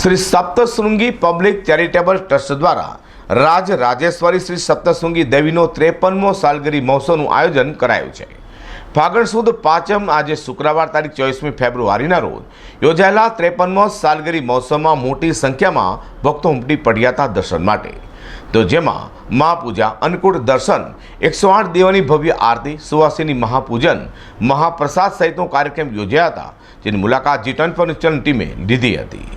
Shri Saptashrungi public charitable trust દ્વારા રાજ રાજેશ્વરી શ્રી સપ્તશૃંગી દેવીનો ત્રેપનમો સાલગીરી મહોત્સવનું આયોજન કરાયું છે. ફાગણ સુદ પાંચમ આજે શુક્રવાર તારીખ ચોવીસમી ફેબ્રુઆરીના રોજ યોજાયેલા ત્રેપનમો સાલગીરી મહોત્સવમાં મોટી સંખ્યામાં ભક્તો ઉમટી પડ્યા હતા દર્શન માટે. તો જેમાં મહાપૂજા, અન્નકૂટ દર્શન, એકસો આઠ દેવોની ભવ્ય આરતી, સુવાસીની મહાપૂજન, મહાપ્રસાદ સહિતનો કાર્યક્રમ યોજાયા હતા, જેની મુલાકાત જીટન ફર્નિચરની ટીમે લીધી હતી.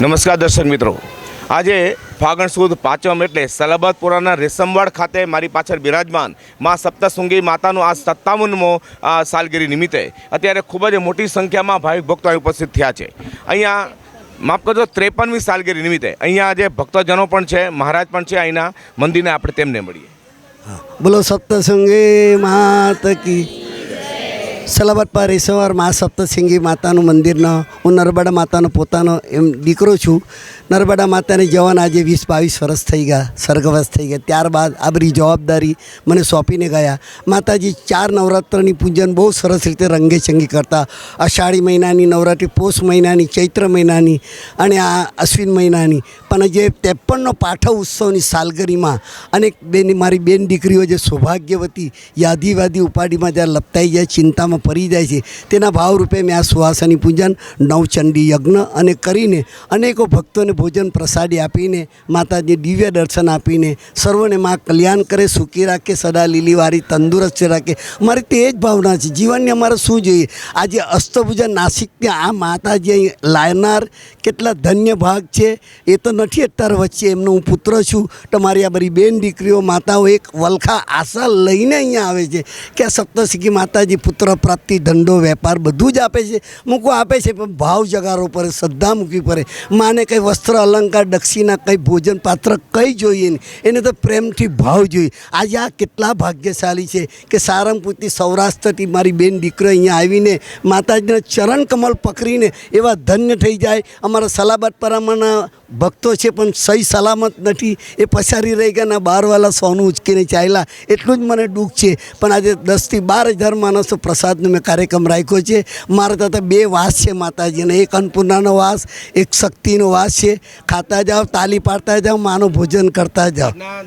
નમસ્કાર દર્શક મિત્રો. આજે ફાગણ સુદ પાંચમ એટલે સલાબતપુરાના રેશમવાડ ખાતે મારી પાછળ બિરાજમાન મા સપ્તશૃંગી માતાનો આ સત્તાવનમો સાલગીરી નિમિત્તે અત્યારે ખૂબ જ મોટી સંખ્યામાં ભાવિક ભક્તો ઉપસ્થિત થયા છે. અહીંયા માફ કરજો, ત્રેપનમી સાલગીરી નિમિત્તે અહીંયા જે ભક્તજનો પણ છે, મહારાજ પણ છે, અહીંના મંદિરને આપણે તેમને મળીએ. બોલો સપ્તશૃંગી માત કી સલાબત પર સવાર મા સપ્તસિંગી માતાનું મંદિરનો, હું નર્મદા માતાનો પોતાનો એમ દીકરો છું. નર્મદા માતાને જવાન આજે વીસ બાવીસ વર્ષ થઈ ગયા, સ્વર્ગવાસ થઈ ગયા. ત્યારબાદ આ બધી જવાબદારી મને સોંપીને ગયા. માતાજી ચાર નવરાત્રની પૂજન બહુ સરસ રીતે રંગે ચંગી કરતા. અષાઢી મહિનાની નવરાત્રિ, પોષ મહિનાની, ચૈત્ર મહિનાની અને આ અશ્વિન મહિનાની. પણ જે ત્રેપનનો પાઠવ ઉત્સવની સાલગરીમાં અનેક બેન, મારી બેન દીકરીઓ જે સૌભાગ્યવતી યાદીવાદી ઉપાડીમાં જ્યારે લપતાઈ જાય, ચિંતામાં પડી જાય છે. તેના ભાવરૂપે મેં આ સુહાસની પૂજન, નવચંડી યજ્ઞ અને કરીને અનેકો ભક્તોને ભોજન પ્રસાદી આપીને માતાજી દિવ્ય દર્શન આપીને સર્વને મા કલ્યાણ કરે, સુખી રાખે, સદા લીલીવારી તંદુરસ્ત રાખે. મારી તે જ ભાવના છે. જીવનને અમારે શું જોઈએ? આજે અસ્તભુજન નાસિકને આ માતાજી અહીં લાવનાર કેટલા ધન્ય ભાગ છે. એ તો નથી અત્યારે વચ્ચે એમનો હું પુત્ર છું. તો મારી આ બધી બેન દીકરીઓ, માતાઓ એક વલખા આશા લઈને અહીંયા આવે છે કે આ સપ્તશીખી માતાજી પુત્ર પ્રાપ્તિ ધંધો વેપાર બધું જ આપે છે. મૂકવા આપે છે, પણ ભાવ જગારો પડે શ્રદ્ધા મૂકવી પડે. માને કંઈ વસ્ત્ર અલંકાર, દક્ષિણા, કંઈ ભોજન પાત્ર કંઈ જોઈએ નહીં. એને તો પ્રેમથી ભાવ જોઈએ. આજે આ કેટલા ભાગ્યશાળી છે કે સારંગપુરથી સૌરાષ્ટ્રથી મારી બેન દીકરો અહીંયા આવીને માતાજીના ચરણ કમલ પકડીને એવા ધન્ય થઈ જાય. અમારા સલાબત પરામાના ભક્તો છે, પણ સહી સલામત નથી. એ પછારી રહી ગયા ના બારવાલા સોનું ઉચકીને ચાલ્યા. એટલું જ મને દુઃખ છે. પણ આજે દસથી બાર હજાર માણસો પ્રસાદનો મેં કાર્યક્રમ રાખ્યો છે. મારા તથા બે વાસ છે માતાજીને એક અન્નપૂર્ણાનો વાસ એક શક્તિનો વાસ છે. ખાતા જાઓ તાલી પાડતા જાઓ માનું ભોજન કરતા જાઓ. આજના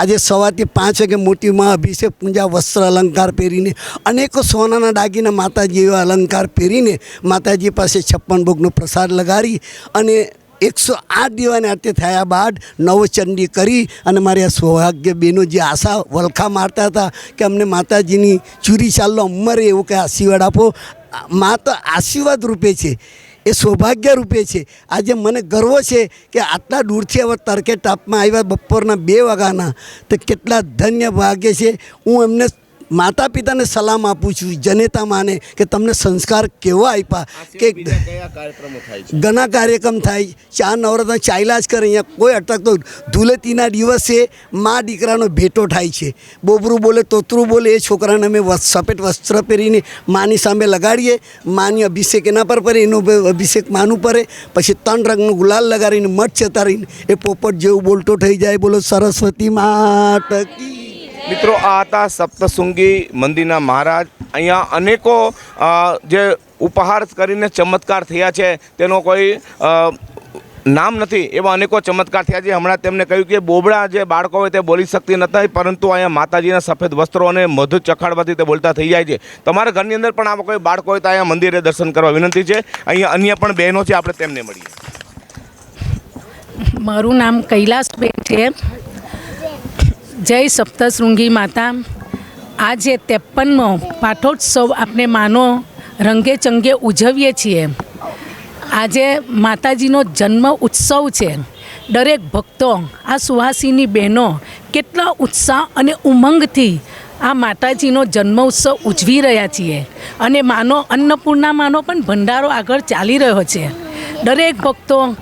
આજે સવારથી પાંચ વાગે મોટી માં અભિષેક પૂજા વસ્ત્ર અલંકાર પહેરીને અનેકો સોનાના દાગીના માતાજી એવા અલંકાર પહેરીને માતાજી પાસે છપ્પન ભોગનો પ્રસાદ લગાડી અને એકસો આઠ દીવાની આરતી થયા બાદ નવચંડી કરી અને મારી આ સૌભાગ્ય બેનો જે આશા વલખા મારતા હતા કે અમને માતાજીની ચૂરી ચાલનો અમરે એવું કે આશીર્વાદ આપો, મા તો આશીર્વાદ રૂપે છે, એ સૌભાગ્ય રૂપે છે. આજે મને ગર્વ છે કે આટલા દૂરથી હવે તરકે ટાપમાં આવ્યા બપોરના બે વાગ્યાના, તો કેટલા ધન્ય ભાગ્ય છે. હું એમને માતા પિતાને સલામ આપું છું જનેતા માને કે તમને સંસ્કાર કેવા આપ્યા કે ઘણા કાર્યક્રમ થાય ચાર નવરત્ન ચાલ્યા જ કરે અહીંયા કોઈ અટકતો ધુલેતીના દિવસે મા દીકરાનો ભેટો થાય છે. બોબરું બોલે તોતરું બોલે એ છોકરાને અમે સફેદ વસ્ત્ર પહેરીને માની સામે લગાડીએ. માની અભિષેક એના પર પડે એનો અભિષેક માનું પડે પછી ત્રણ રંગનું ગુલાલ લગાડીને મઠ ચતારીને એ પોપટ જેવું બોલતો થઈ જાય. બોલો સરસ્વતી માત કી મિત્રો, આ હતા સપ્તશૃંગી મંદિરના મહારાજ. અહીંયા અનેકો જે ઉપહાર કરીને ચમત્કાર થયા છે, તેનો કોઈ નામ નથી, એવા અનેકો ચમત્કાર થયા છે. હમણાં તેમને કહ્યું કે બોબડા જે બાળકો હોય તે બોલી શકતી નથી પરંતુ અહીંયા માતાજીના સફેદ વસ્ત્રો અને મધુ ચખાડવાથી તે બોલતા થઈ જાય છે. તમારા ઘરની અંદર પણ આવા કોઈ બાળકો હોય તો અહીંયા મંદિરે દર્શન કરવા વિનંતી છે. અહીંયા અન્ય પણ બહેનો છે, આપણે તેમને મળીએ. મારું નામ કૈલાસબેન છે. જય સપ્તશૃંગી માતા. આજે ત્રેપનમો પાઠોત્સવ આપણે માનો રંગે ચંગે ઉજવીએ છીએ. આજે માતાજીનો જન્મ ઉત્સવ છે. દરેક ભક્તો, આ સુહાસીની બહેનો કેટલા ઉત્સાહ અને ઉમંગથી આ માતાજીનો જન્મ ઉત્સવ ઉજવી રહ્યા છીએ. અને માનો, અન્નપૂર્ણા માનો પણ ભંડારો આગળ ચાલી રહ્યો છે. દરેક ભક્તો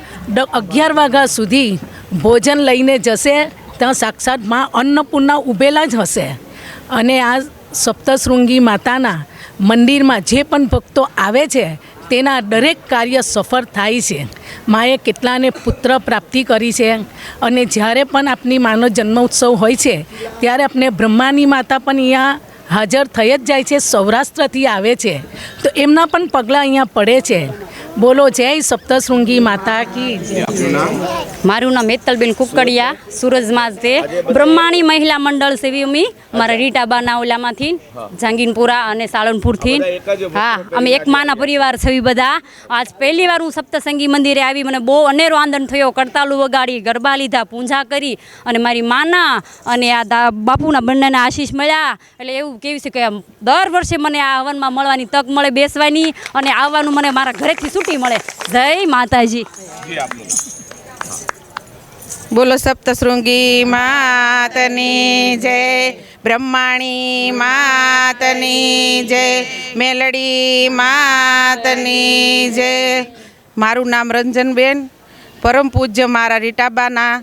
અગિયાર વાગ્યા સુધી ભોજન લઈને જશે. ત્યાં સાક્ષાતમાં અન્નપૂર્ણા ઉભેલા જ હશે. અને આ સપ્તશૃંગી માતાના મંદિરમાં જે પણ ભક્તો આવે છે, તેના દરેક કાર્ય સફળ થાય છે. માએ કેટલાને પુત્ર પ્રાપ્તિ કરી છે અને જ્યારે પણ આપની માનો જન્મોત્સવ હોય છે, ત્યારે આપણે બ્રહ્માની માતા પણ અહીંયા હાજર થઈ જ જાય છે, સૌરાષ્ટ્રથી આવે છે. તો એમના પણ પગલાં અહીંયા પડે છે. બોલો જય સપ્તશૃંગી માતા કી મારું નામ હેતલબેન કુકડિયા સુરજમાં તે બ્રહ્માણી મહિલા મંડળ સેવી અમે. મારા રીટાબાના ઓલામાંથી જાંગીનપુરા અને સાળનપુરથી હા અમે એક માના પરિવાર છે બધા. આજ પહેલી વાર હું સપ્તસંગી મંદિરે આવી. મને બહુ અનેરો આનંદ થયો. કરતાલું વગાડી ગરબા લીધા પૂજા કરી. અને મારી માના અને આ બાપુના બંનેના આશીષ મળ્યા. એટલે એવું કેવું છે કે આમ દર વર્ષે મને આ હવનમાં મળવાની તક મળે બેસવાની. અને આવવાનું મને મારા ઘરેથી છૂટી મળે. જય માતાજી. બોલો સપ્તશૃંગી માતની જય, બ્રહ્માણી માતની જય, મેલડી માતની જય. મારું નામ રંજનબેન, પરમ પૂજ્ય મારા રીટાબાના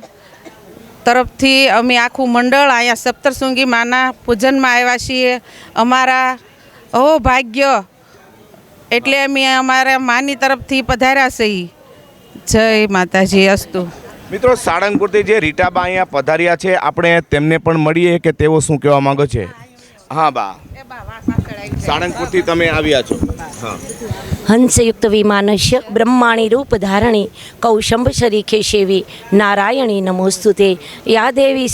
તરફથી અમે આખું મંડળ અહીંયા સપ્તશૃંગી માના પૂજનમાં આવ્યા છીએ. અમારા અહો ભાગ્ય એટલે અમે અમારા માની તરફથી પધાર્યા છે જય માતાજી અસ્તુ. મિત્રો સાળંગપુરથી જે રીટાબા અહીંયા પધાર્યા છે આપણે તેમને પણ મળીએ કે તેઓ શું કહેવા માંગે છે? હા બા. સાળંગપુરથી તમે આવ્યા છો? હંસયુક્ત વિમાનસ્ય બ્રહ્માણી રૂપ ધારણી કૌશંભ શરીખે સેવી. નારાયણી નમોસ્તુતે. યા દેવી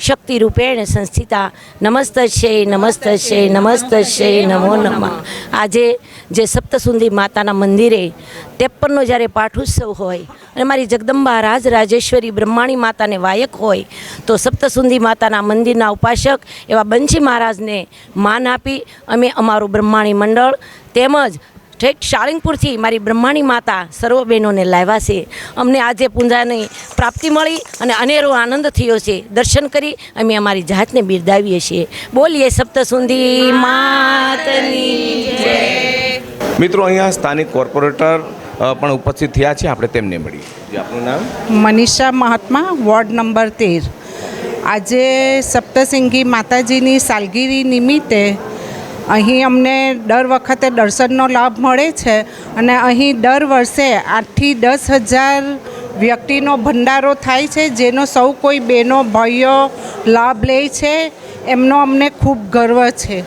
શક્તિ રૂપેણ સંસ્થિતા. નમસ્તસ્ય નમસ્તસ્ય નમસ્તસ્ય નમો નમઃ. આજે જે સપ્તસુંદી માતાના મંદિરે ત્રેપનનો જ્યારે પાઠોત્સવ હોય અને મારી જગદંબા રાજ રાજેશ્વરી બ્રહ્માણી માતાને વાયક હોય તો સપ્તસુંદી માતાના મંદિરના ઉપાસક એવા બંશી મહારાજને માન આપી અમે અમારું બ્રહ્માણી મંડળ તેમજ ઠેક શાળિંગપુરથી મારી બ્રહ્માણી માતા સર્વ બહેનોને લાવ્યા છે. અમને આજે પૂંજાની પ્રાપ્તિ મળી અને અનેરો આનંદ થયો છે. દર્શન કરી અમે અમારી જાતને બિરદાવીએ છીએ. બોલીએ સપ્તસુંધી માતની મિત્રો અહીંયા સ્થાનિક કોર્પોરેટર પણ ઉપસ્થિત થયા છે. આપણે તેમને મળીએ. આપનું નામ? મનીષા મહાત્મા વોર્ડ નંબર તેર. આજે સપ્તસિંગી માતાજીની સાલગીરી નિમિત્તે અહીં અમને દર વખતે દર્શનનો લાભ મળે છે અને અહીં દર વર્ષે આઠથી દસ હજાર વ્યક્તિનો ભંડારો થાય છે, જેનો સૌ કોઈ બહેનો, ભાઈઓ લાભ લે છે. એમનો અમને ખૂબ ગર્વ છે.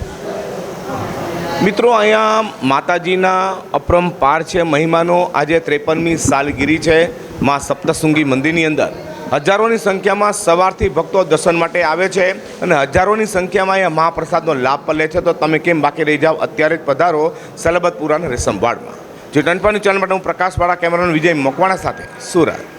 મિત્રો, અહીંયા માતાજીના અપરંપાર છે, મહિમાનો. આજે ત્રેપનમી સાલગીરી છે, મા સપ્તશૃંગી મંદિરની અંદર. હજારોની સંખ્યામાં સવારથી ભક્તો દર્શન માટે આવે છે અને હજારોની સંખ્યામાં એ મહાપ્રસાદનો લાભ પણ લે છે. તો તમે કેમ બાકી રહી જાઓ? અત્યારે જ પધારો સલબતપુરા અને જે ટનપાની ચેનલ માટે હું પ્રકાશવાળા કેમેરામેન વિજય મકવાણા સાથે સુરત.